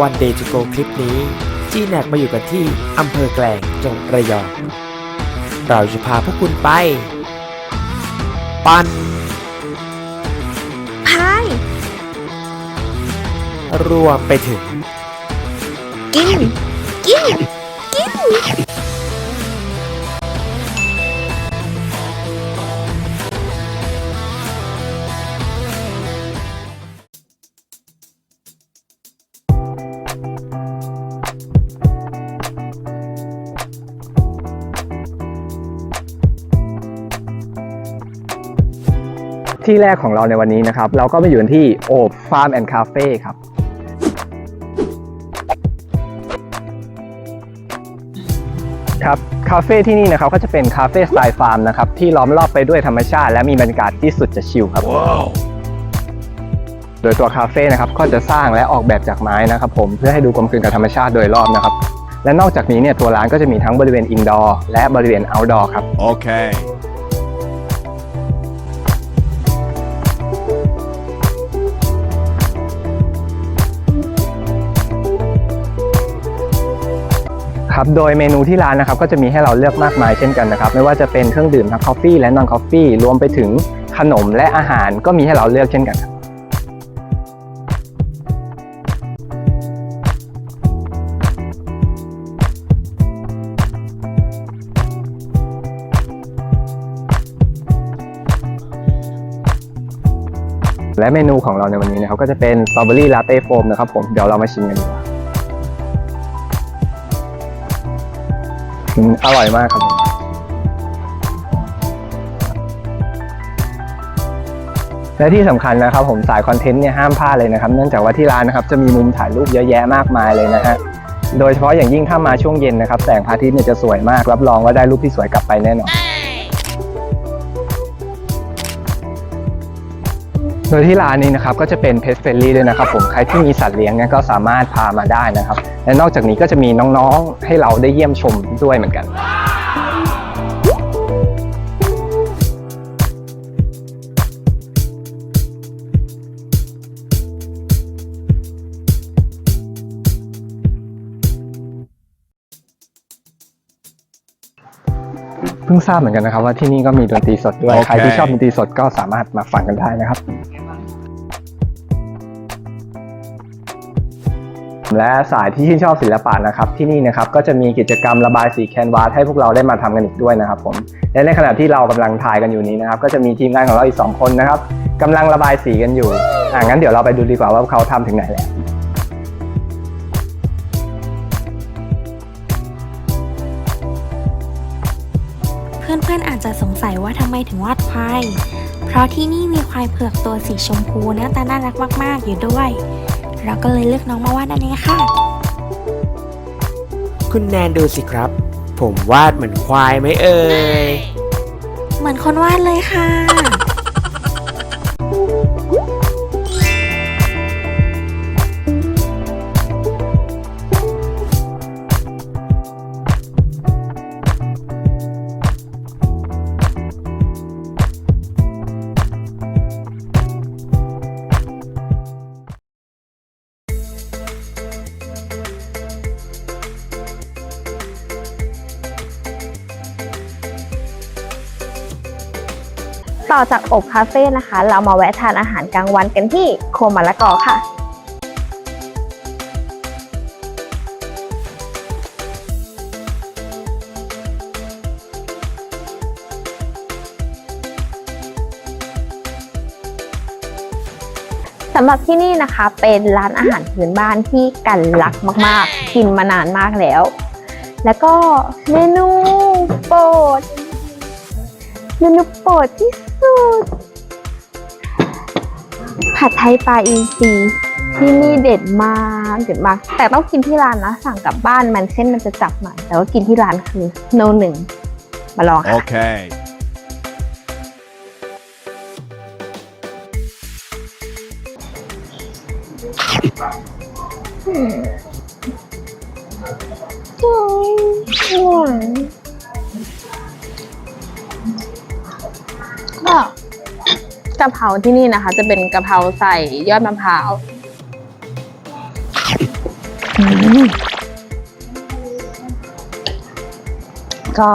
วันเดย์ o โกคลิปนี้จีแนกมาอยู่กันที่อำเภอแกลงจังหวัดระยอง เราจะพาพวกคุณไป ปันพายรวมไปถึง กิน กิน กิน ที่แรกของเราในวันนี้นะครับ เราก็มาอยู่กันที่โอบฟาร์มแอนด์คาเฟ่ครับ ครับคาเฟ่ที่นี่นะครับก็จะเป็นคาเฟ่สไตล์ฟาร์มนะครับที่ล้อมรอบไปด้วยธรรมชาติ และมีบรรยากาศที่สุดจะชิลครับ โดยตัวคาเฟ่นะครับก็จะสร้างและออกแบบจากไม้นะครับ ผมเพื่อให้ดูกลมกลืนกับธรรมชาติโดยรอบนะครับ และนอกจากนี้เนี่ยตัวร้านก็จะมีทั้งบริเวณอินดอร์และบริเวณเอาท์ดอร์ครับ Okay. ครับโดยเมนูที่ร้านนะครับก็จะมีให้เราเลือกมากมายเช่นกันนะครับไม่ว่าจะเป็นเครื่องดื่มทั้งกาแฟและนอนกาแฟรวมไปถึงขนมและอาหารก็มีให้เราเลือกเช่นกันครับและเมนูของเราในวันนี้นะครับก็จะเป็นสตรอเบอรี่ลาเต้โฟมนะครับผมเดี๋ยวเรามาชิมกันดีกว่า อืมอร่อยมากครับผมและที่สำคัญนะครับ ผมสายคอนเทนต์เนี่ยห้ามพลาดเลยนะครับ เนื่องจากว่าที่ร้านนะครับจะมีมุมถ่ายรูปเยอะแยะมากมายเลยนะฮะโดยเฉพาะอย่างยิ่งถ้ามาช่วงเย็นนะครับแสงพระอาทิตย์เนี่ยจะสวยมาก รับรองว่าได้รูปที่สวยกลับไปแน่นอน โดยที่ร้านนี้นะครับก็จะเป็นเพ t เฟ r ลี่ด้วยนะครับผมใครที่มีสัตว์เลี้ยงเนี่ยก็สามารถพามาได้นะครับ และนอกจากนี้ก็จะมีน้องๆ ให้เราได้เยี่ยมชมด้วยเหมือนกันเพิ่งทราบเหมือนกันนะครับว่าที่นี่ก็มีดนตรีสดด้วยโอเคใครที่ชอบดนตรีสดก็สามารถมาฟังกันได้นะครับ และสายที่ชื่นชอบศิลปะนะครับที่นี่นะครับก็จะมีกิจกรรมระบายสีแคนวาสให้พวกเราได้มาทำกันอีกด้วยนะครับผมและในขณะที่เรากำลังถ่ายกันอยู่นี้นะครับก็จะมีทีมงานของเราอีกสองคนนะครับกำลังระบายสีกันอยู่อ่างั้นเดี๋ยวเราไปดูดีกว่าว่าเขาทำถึงไหนแล้วเพื่อนๆอาจจะสงสัยว่าทำไมถึงวาดควาย เพราะที่นี่มีควายเผือกตัวสีชมพูหน้าตาน่ารักมาก ๆ อยู่ด้วย เราก็เลยเลือกน้องมาวาดอันนี้ค่ะ คุณแนนดูสิครับ ผมวาดเหมือนควายไหมเอ่ย เหมือนคนวาดเลยค่ะ ต่อจากอบคาเฟ่นะคะ เรามาแวะทานอาหารกลางวันกันที่โคมะละกอค่ะสำหรับที่นี่นะคะเป็นร้านอาหารพื้นบ้านที่กันรักมากๆ กินมานานมากแล้ว แล้วก็เมนูโปรด เมนูโปรดที่ สุด ผัดไทยปลาอินทรีที่นี่เด็ดมากเด็ดมาก แต่ต้องกินที่ร้านนะ สั่งกลับบ้านมันเส้นมันจะจับหน่อยแต่ว่ากินที่ร้านคือโนหนึ่งมาลองค่ะ Okay. ก็ กะเพราที่นี่นะคะ จะเป็นกะเพราใส่ยอดมะพร้าวก็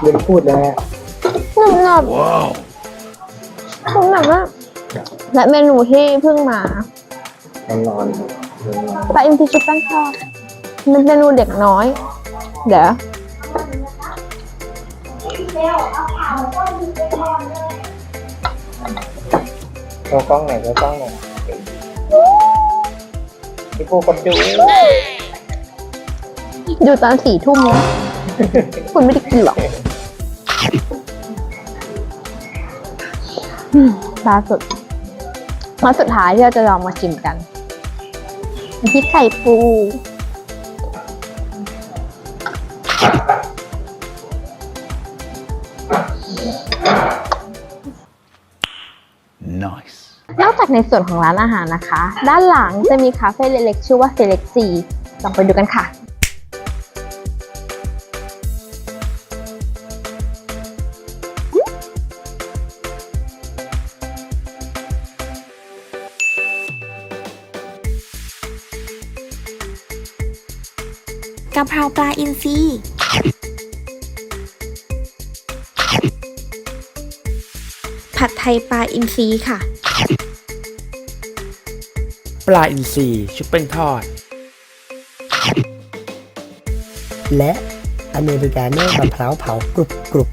เรียนพูดแล้วหนึบหนับหนึบหนับมากและเมนูที่เพิ่งมานอน ปลาอินทรีชุบแป้งทอดมันเมนูเด็กน้อย เดี๋ยวโชว์กล้องหน่อยโชว์กล้องหน่อยพี่ผู้คนดูดูตอนสี่ทุ่มนะคุณไม่ได้กินหรอกอืมล่าสุดมาสุดท้ายที่เราจะลองมาชิมกัน น้ำพริกไข่ปู Nice. นอกจากในส่วนของร้านอาหารนะคะ ด้านหลังจะมีคาเฟ่เล็กๆชื่อว่า Select C ลองไปดูกันค่ะ กะเพราปลาอินทรีผัดไทยปลาอินทรีค่ะ ปลาอินทรีชุบเป็นทอด และอเมริกาโน่มะพร้าวเผากรุบกรุบ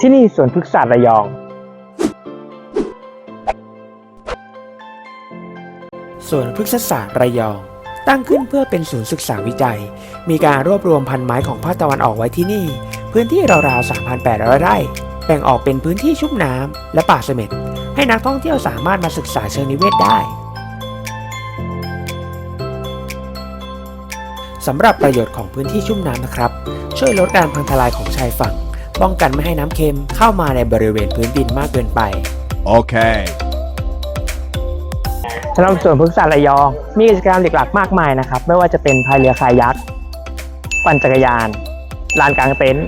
ที่นี่สวนพฤกษศาสตร์ระยอง สวนพฤกษศาสตร์ระยอง ตั้งขึ้นเพื่อเป็นศูนย์ศึกษาวิจัย มีการรวบรวมพันธุ์ไม้ของภาคตะวันออกไว้ที่นี่ พื้นที่ราวๆ 3,800 ไร่ แบ่งออกเป็นพื้นที่ชุ่มน้ำและป่าเสม็ด ให้นักท่องเที่ยวสามารถมาศึกษาเชิงนิเวศได้สำหรับประโยชน์ของพื้นที่ชุ่มน้ำนะครับ ช่วยลดการพังทลายของชายฝั่ง ป้องกันไม่ให้น้ำเค็มเข้ามาในบริเวณพื้นดินมากเกินไป Okay. สำหรับสวนพฤกษศาสตร์ระยอง มีกิจกรรมหลักๆมากมายนะครับ ไม่ว่าจะเป็นพายเรือคายักปั่นจักรยาน ลานกลางเต็นท์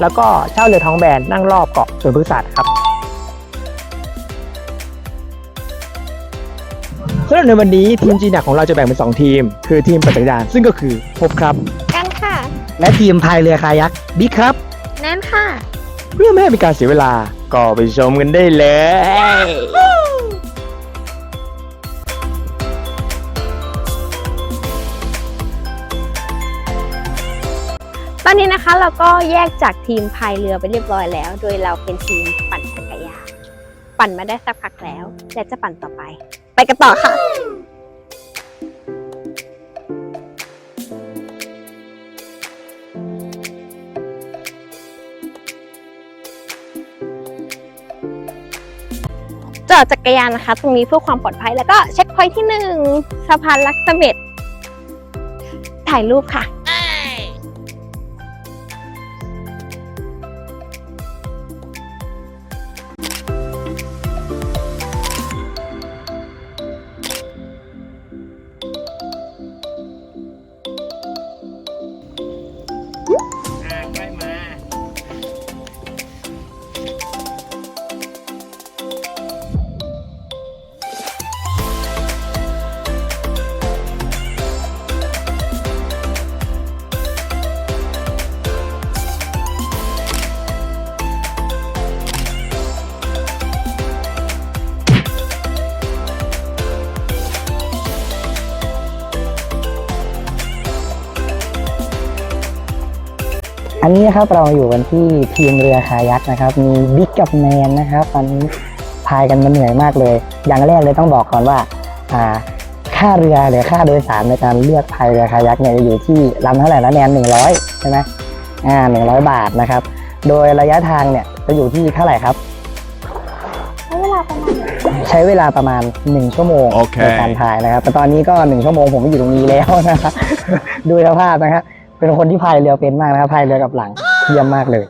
แล้วก็เช่าเรือท้องแบนนั่งรอบเกาะสวนพฤกษศาสตร์ครับสำหรับในวันนี้ทีมจีนักของเราจะแบ่งเป็น 2 ทีม คือทีมปั่นจักรยานซึ่งก็คือพบครับ กันค่ะ และทีมพายเรือคายักบิ๊กครับ นั่นค่ะ เพื่อไม่ให้เป็นการเสียเวลา ก็ไปชมกันได้เลย ตอนนี้นะคะเราก็แยกจากทีมพายเรือไปเรียบร้อยแล้ว โดยเราเป็นทีมปั่นจักรยานปั่นมาได้สักพักแล้ว และจะปั่นต่อไป ไปกันต่อค่ะ จอดจักรยานนะคะ ตรงนี้เพื่อความปลอดภัยแล้วก็เช็คพอยท์ที่หนึ่งสะพานลักษเม็ดถ่ายรูปค่ะ อันนี้นะครับเราอยู่กันที่ทีมเรือคายักนะครับ มีบิ๊กกับแมนนะครับตอนนี้พายกันมาเหนื่อยมากเลย อย่างแรกเลยต้องบอกก่อนว่าอ่าค่าเรือหรือค่าโดยสารในการเลือกพายเรือคายักเนี่ยจะอยู่ที่ลำเท่าไหร่นะแนนหนึ่งร้อยใช่ไหมอ่าหนึ่งร้อยบาทนะครับ โดยระยะทางเนี่ยจะอยู่ที่เท่าไหร่ครับใช้เวลาประมาณ 1 ชั่วโมงโอเคในการถ่ายนะครับ แต่ตอนนี้ก็ 1 ชั่วโมงผมไม่อยู่ตรงนี้แล้วนะครับดูสภาพนะครับไป เป็นคนที่พายเรือเป็นมากนะครับพายเรือกับหลังเยี่ยมมากเลย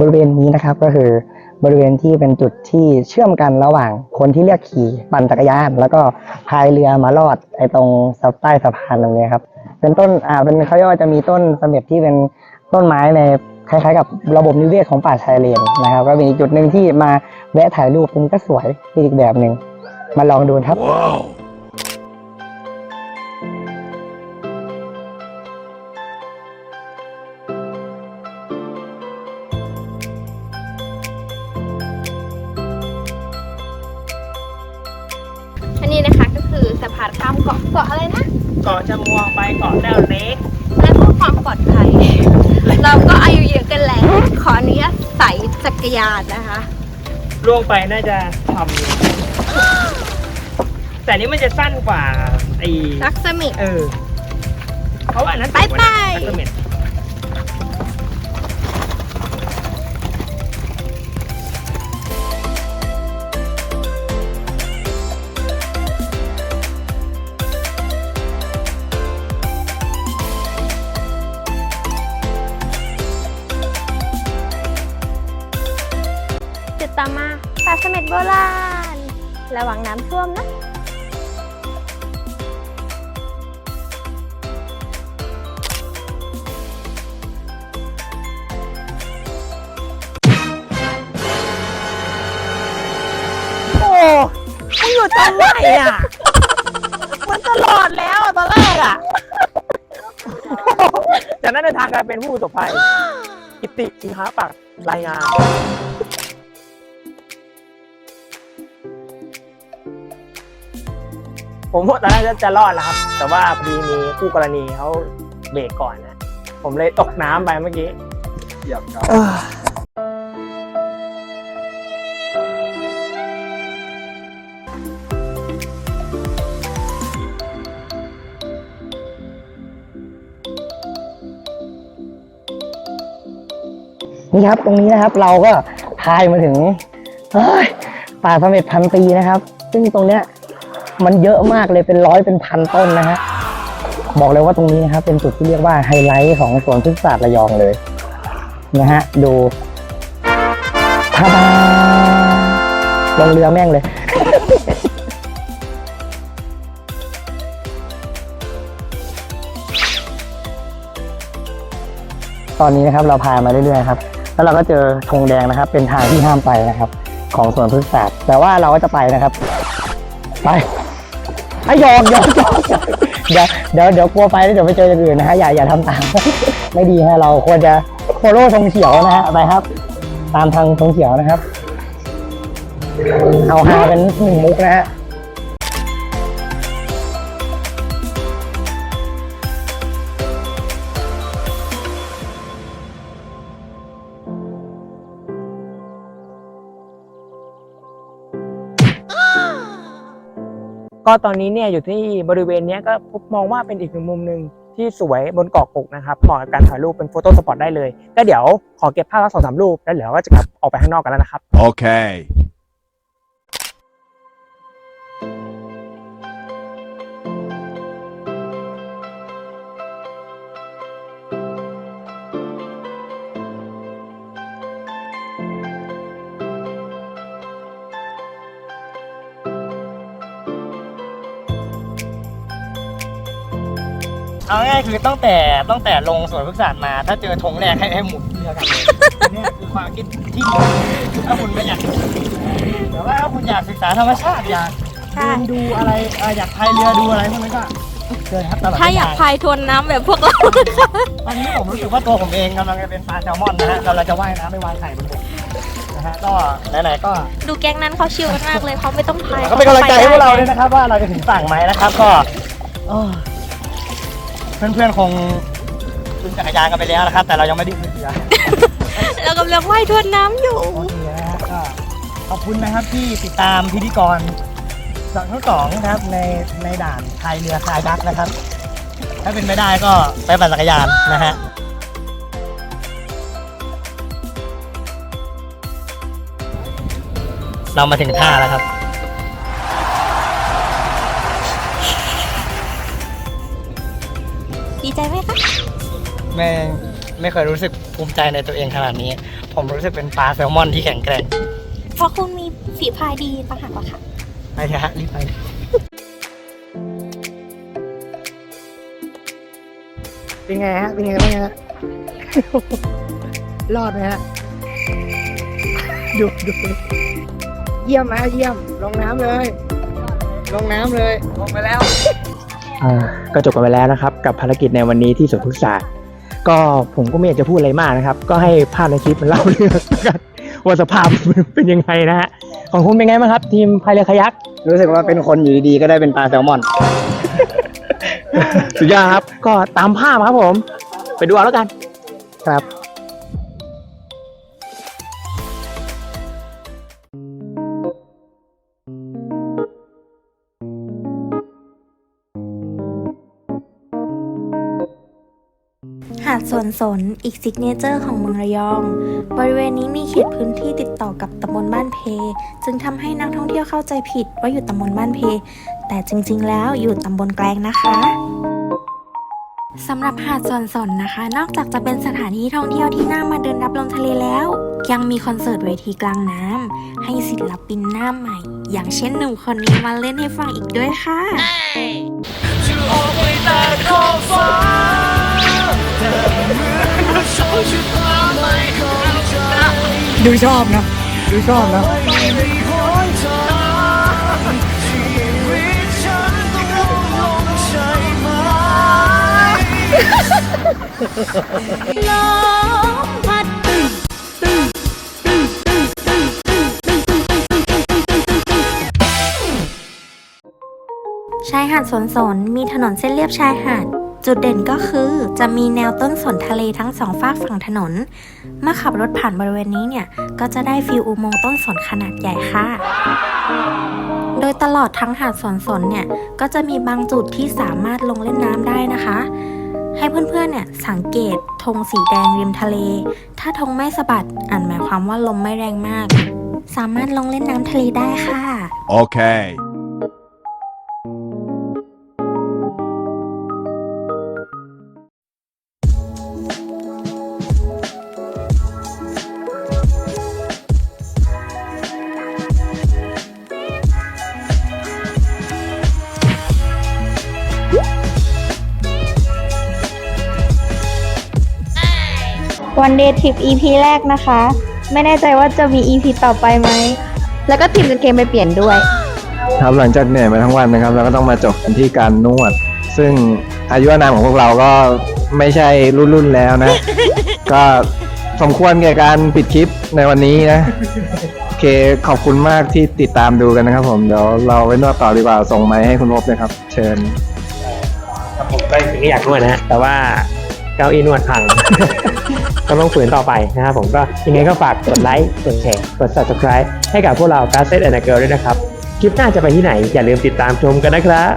บริเวณนี้นะครับก็คือบริเวณที่เป็นจุดที่เชื่อมกันระหว่างคนที่เลือกขี่ปั่นจักรยาน แล้วก็พายเรือมาลอดไอ้ตรงสะใต้สะพานตรงนี้ครับ เป็นต้นอ่าเป็นเขาเรียกว่าจะมีต้นสม็ดที่เป็นต้นไม้ในคล้ายๆกับระบบนิเวศของป่าชายเลนนะครับ ก็เป็นอีกจุดหนึ่งที่มาแวะถ่ายรูปตรงนี้ก็สวยอีกแบบหนึ่งมาลองดูครับอั เกาะจะมวงไปเกาะแต้วเล็กและเพื่อความปลอดภัย เราก็อายุเยอะกันแล้ว ขออนุญาตใส่จักรยานนะคะ ล่วงไปน่าจะทำอยู่แต่นี้มันจะสั้นกว่าไอ้รักสมิธเออ เพราะว่าอันนั้นไปไป ลักษณะ โบราณ ระวังน้ำท่วมนะโอ้มันอยู่ตรงไหนอะ มันตลอดแล้วอะตอนแรกอะ จากนั้นเดินทางกายเป็นผู้ประสบภัย กิติอินทาปักรายงาน ผมว่าตอนแรกจะรอดแล้วครับ แต่ว่าพอดีมีคู่กรณีเขาเบรกก่อนนะ ผมเลยตกน้ำไปเมื่อกี้นี่ครับตรงนี้นะครับเราก็พายมาถึงเฮ้ยป่าเสม็ดพันปีนะครับ ซึ่งตรงเนี้ย มันเยอะมากเลยเป็นร้อยเป็นพันต้นนะฮะบอกเลยว่าตรงนี้นะครับเป็นจุดที่เรียกว่าไฮไลท์ของสวนพฤกษศาสตร์ระยองเลยนะฮะดูทาดาลงเรือแม่งเลยตอนนี้นะครับเราพามาเรื่อยๆครับ แล้วเราก็เจอธงแดงนะครับ เป็นทางที่ห้ามไปนะครับ ของสวนพฤกษศาสตร์แต่ว่าเราก็จะไปนะครับ ไป ไอ้ยอมยอมยอมเดี๋ยวเดี๋ยวเดี๋ยวกลัวไปแล้วเดี๋ยวไปเจออย่างอื่นนะฮะอย่าอย่าทำตาม ไม่ดีฮะเราควรจะโฟโล่ธงเขียวนะฮะไปครับ ตามทางธงเขียวนะครับ เอาฮาเป็นหนึ่งมุกนะฮะ ก็ตอนนี้เนี่ยอยู่ที่บริเวณนี้ก็มองว่าเป็นอีกหนึ่งมุมหนึ่งที่สวยบนเกาะกุกนะครับเหมาะกับการถ่ายรูปเป็นโฟโต้สปอตได้เลย ก็เดี๋ยวขอเก็บภาพสักสองสามรูป แล้วเดี๋ยวก็จะกลับออกไปข้างนอกกันแล้วนะครับ โอเค อาง่ายๆคือตั้งแต่ตั้งแต่ลงสวนพฤกษศาสตร์มา ถ้าเจอธงแรกให้ให้หมุนเรือกันเลยเนี่ยคือความคิดที่ดีถ้าคุณไม่อยากแต่ว่าถ้าคุณอยากศึกษาธรรมชาติอยากใช่เดินดูอะไรเอ่ออยากพายเรือดูอะไรพวกนั้นก็เชิญครับตลอดถ้าอยากเส้นทงพายทวนน้ำแบบพวกเราตอนนี้ผมรู้สึกว่าตัวผมเองกำลังจะเป็นปลาแซลมอนนะฮะกำลังจะว่ายน้ำไปวางไข่บนบกนะฮะก็ไหนๆก็ดูแก๊งนั้นเขาชิลกันมากเลยเขาไม่ต้องพายก็เป็นกำลังใจให้พวกเราด้วยนะครับ ว่าเราจะถึงฝั่งไหมนะครับก็ เออเพื่อนๆคงขึ้นจักรยานกันไปแล้วนะครับ แต่เรายังไม่ได้ขึ้นเรือเรากำลังว่ายทวนน้ำอยู่ โอเคนะฮะก็ขอบคุณนะครับที่ติดตามพิธีกรทั้งสองนะครับในในด่านพายเรือคายักนะครับ ถ้าเป็นไม่ได้ก็ไปปั่นจักรยานนะฮะเรามาถึงท่าแล้วครับ ดีใจไหมคะไม่ไม่เคยรู้สึกภูมิใจในตัวเองขนาดนี้ ผมรู้สึกเป็นปลาแซลมอนที่แข็งแกร่งเพราะคุณมีฝีพายดีต่างหากเหรอคะไปเถอะฮะรีบไปเป็นไงฮะ เป็นไงเป็นไงฮะ รอดไหมฮะ ดูดูเยี่ยมไหมเยี่ยม ลงน้ำเลย ลงน้ำเลย ลงไปแล้ว ก็จบกันไปแล้วนะครับ กับภารกิจในวันนี้ที่สวนพฤกษาก็ผมก็ไม่อยากจะพูดอะไรมากนะครับ ก็ให้ภาพในคลิปมันเล่าเรื่องแล้วกันว่าสภาพมันเป็นยังไงนะฮะของคุณเป็นไงบ้างครับ ทีมพายเรือคายักรู้สึกว่าเป็นคนอยู่ดีๆก็ได้เป็นปลาแซลมอน สุดยอดครับ ก็ตามภาพครับผม ไปดูเอาแล้วกัน ครับ สวนสนอีกซิกเนเจอร์ของเมืองระยอง บริเวณนี้มีเขตพื้นที่ติดต่อกับตำบลบ้านเพ จึงทำให้นักท่องเที่ยวเข้าใจผิดว่าอยู่ตำบลบ้านเพ แต่จริง ๆ แล้วอยู่ตำบลแกลงนะคะสำหรับหาดสวนสนนะคะ นอกจากจะเป็นสถานที่ท่องเที่ยวที่น่ามาเดินรับลมทะเลแล้ว ยังมีคอนเสิร์ตเวทีกลางน้ำให้ศิลปินหน้าใหม่ อย่างเช่นหนุ่มคนนี้มาเล่นให้ฟังอีกด้วยค่ะ ดูชอบนะ ดูชอบนะชายหาดสนสนมีถนนเส้นเลียบชายหาด จุดเด่นก็คือจะมีแนวต้นสนทะเลทั้งสองฝากฝั่งถนน เมื่อขับรถผ่านบริเวณนี้เนี่ย ก็จะได้ฟิลอุโมงค์ต้นสนขนาดใหญ่ค่ะ โดยตลอดทั้งหาดสวนสนเนี่ย ก็จะมีบางจุดที่สามารถลงเล่นน้ำได้นะคะ ให้เพื่อนๆเนี่ยสังเกตธงสีแดงริมทะเล ถ้าธงไม่สะบัดอ่านหมายความว่าลมไม่แรงมาก สามารถลงเล่นน้ำทะเลได้ค่ะ Okay. วันเดย์ทริป EP แรกนะคะ ไม่แน่ใจว่าจะมี EP ต่อไปไหม แล้วก็ทีมกางเกมไปเปลี่ยนด้วย ครับหลังจากเหนื่อยมาทั้งวันนะครับเราก็ต้องมาจบกันที่การนวด ซึ่งอายุอานามของพวกเราก็ไม่ใช่รุ่นๆแล้วนะ ก็สมควรแก่การปิดคลิปในวันนี้นะ โอเคขอบคุณมากที่ติดตามดูกันนะครับผมเดี๋ยวเราไปนวดต่อดีกว่าส่งไม้ให้คุณพบนะครับ เชิญ ครับผมก็จริงๆก็อยากนวดนะฮะแต่ว่าเก้าอี้นวดพัง ก็ต้องฝืนต่อไปนะครับผมก็ยังไงก็ฝากกดไลค์กดแชร์กด subscribe ให้กับพวกเรา g a s s e t and a Girl ด้วยนะครับ คลิปหน้าจะไปที่ไหนอย่าลืมติดตามชมกันนะครับ